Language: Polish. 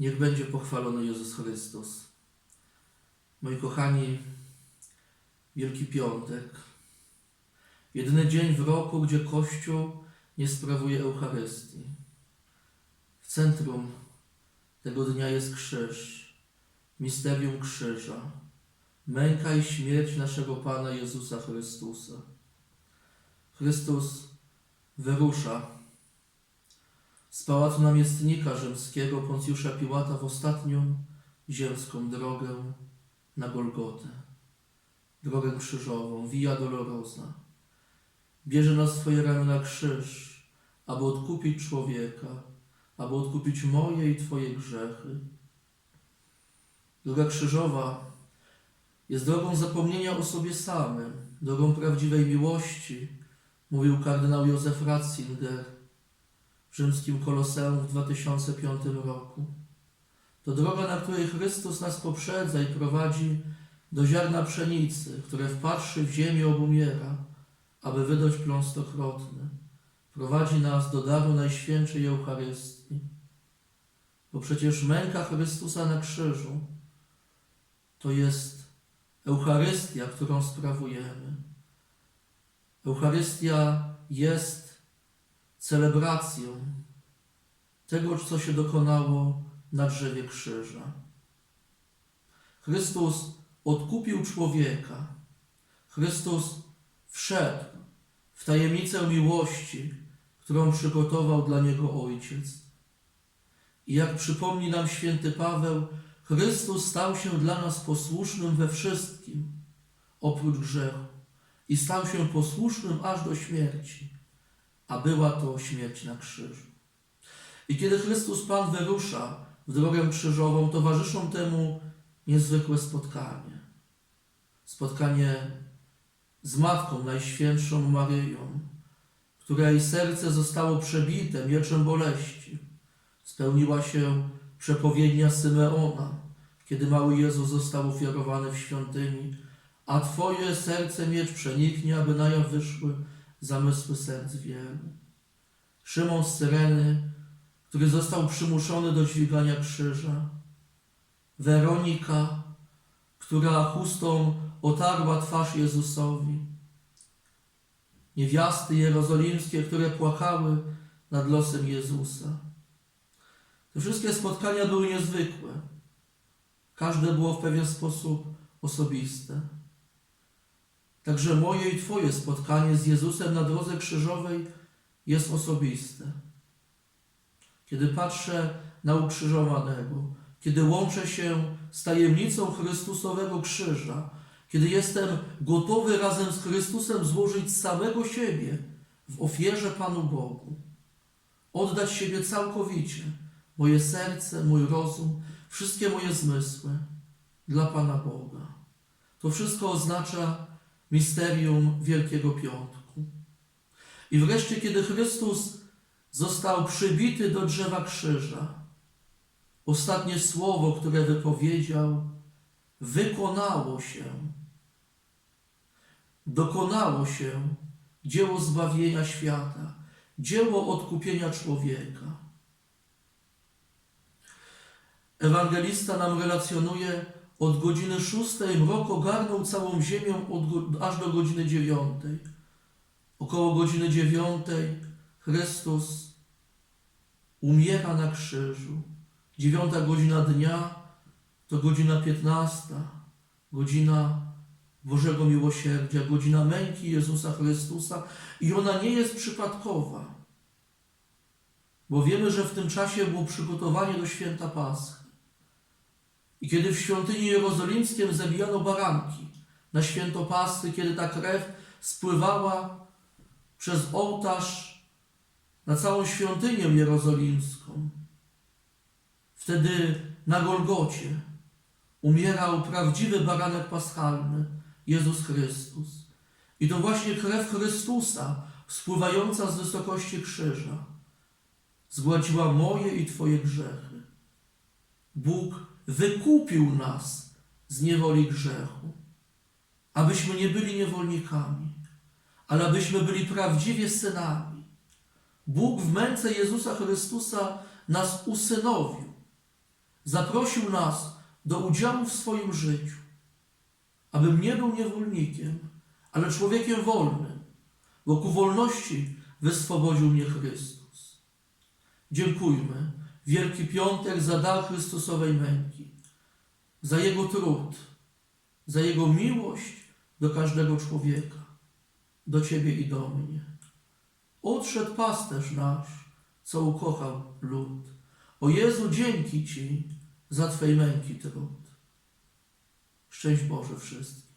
Niech będzie pochwalony Jezus Chrystus. Moi kochani, Wielki Piątek. Jedyny dzień w roku, gdzie Kościół nie sprawuje Eucharystii. W centrum tego dnia jest krzyż, misterium krzyża, męka i śmierć naszego Pana Jezusa Chrystusa. Chrystus wyrusza z pałacu namiestnika rzymskiego Poncjusza Piłata w ostatnią ziemską drogę na Golgotę, drogę krzyżową, Via Dolorosa. Bierze na swoje ramiona krzyż, aby odkupić człowieka, aby odkupić moje i Twoje grzechy. Droga krzyżowa jest drogą zapomnienia o sobie samym, drogą prawdziwej miłości, mówił kardynał Józef Ratzinger w rzymskim Koloseum w 2005 roku. To droga, na której Chrystus nas poprzedza i prowadzi do ziarna pszenicy, które wpatrzy w ziemię obumiera, aby wydać plon stokrotny. Prowadzi nas do daru Najświętszej Eucharystii. Bo przecież męka Chrystusa na krzyżu to jest Eucharystia, którą sprawujemy. Eucharystia jest celebracją tego, co się dokonało na drzewie krzyża. Chrystus odkupił człowieka. Chrystus wszedł w tajemnicę miłości, którą przygotował dla niego Ojciec. I jak przypomni nam święty Paweł, Chrystus stał się dla nas posłusznym we wszystkim, oprócz grzechu, i stał się posłusznym aż do śmierci, a była to śmierć na krzyżu. I kiedy Chrystus Pan wyrusza w drogę krzyżową, towarzyszą temu niezwykłe spotkanie. Spotkanie z Matką Najświętszą Maryją, której serce zostało przebite mieczem boleści. Spełniła się przepowiednia Symeona, kiedy mały Jezus został ofiarowany w świątyni, a Twoje serce miecz przeniknie, aby na jaw wyszły zamysły serc wielu. Szymon z Cyreny, który został przymuszony do dźwigania krzyża. Weronika, która chustą otarła twarz Jezusowi. Niewiasty jerozolimskie, które płakały nad losem Jezusa. Te wszystkie spotkania były niezwykłe. Każde było w pewien sposób osobiste. Także moje i Twoje spotkanie z Jezusem na drodze krzyżowej jest osobiste. Kiedy patrzę na ukrzyżowanego, kiedy łączę się z tajemnicą Chrystusowego krzyża, kiedy jestem gotowy razem z Chrystusem złożyć samego siebie w ofierze Panu Bogu, oddać siebie całkowicie, moje serce, mój rozum, wszystkie moje zmysły dla Pana Boga. To wszystko oznacza misterium Wielkiego Piątku. I wreszcie, kiedy Chrystus został przybity do drzewa krzyża, ostatnie słowo, które wypowiedział, wykonało się. Dokonało się dzieło zbawienia świata, dzieło odkupienia człowieka. Ewangelista nam relacjonuje, od godziny szóstej mrok ogarnął całą ziemię aż do godziny dziewiątej. Około godziny dziewiątej Chrystus umiera na krzyżu. Dziewiąta godzina dnia to godzina piętnasta, godzina Bożego Miłosierdzia, godzina męki Jezusa Chrystusa i ona nie jest przypadkowa, bo wiemy, że w tym czasie było przygotowanie do święta Paschy. I kiedy w świątyni jerozolimskiej zabijano baranki na święto Paschy, kiedy ta krew spływała przez ołtarz na całą świątynię jerozolimską, wtedy na Golgocie umierał prawdziwy baranek paschalny, Jezus Chrystus. I to właśnie krew Chrystusa, spływająca z wysokości krzyża, zgładziła moje i Twoje grzechy. Bóg wykupił nas z niewoli grzechu, abyśmy nie byli niewolnikami, ale abyśmy byli prawdziwie synami. Bóg w męce Jezusa Chrystusa nas usynowił zaprosił nas do udziału w swoim życiu, abym nie był niewolnikiem, ale człowiekiem wolnym, bo ku wolności wyswobodził mnie Chrystus. Dziękujmy Wielki Piątek za dar Chrystusowej męki, za Jego trud, za Jego miłość do każdego człowieka, do Ciebie i do mnie. Odszedł pasterz nasz, co ukochał lud. O Jezu, dzięki Ci za Twej męki trud. Szczęść Boże wszystkim.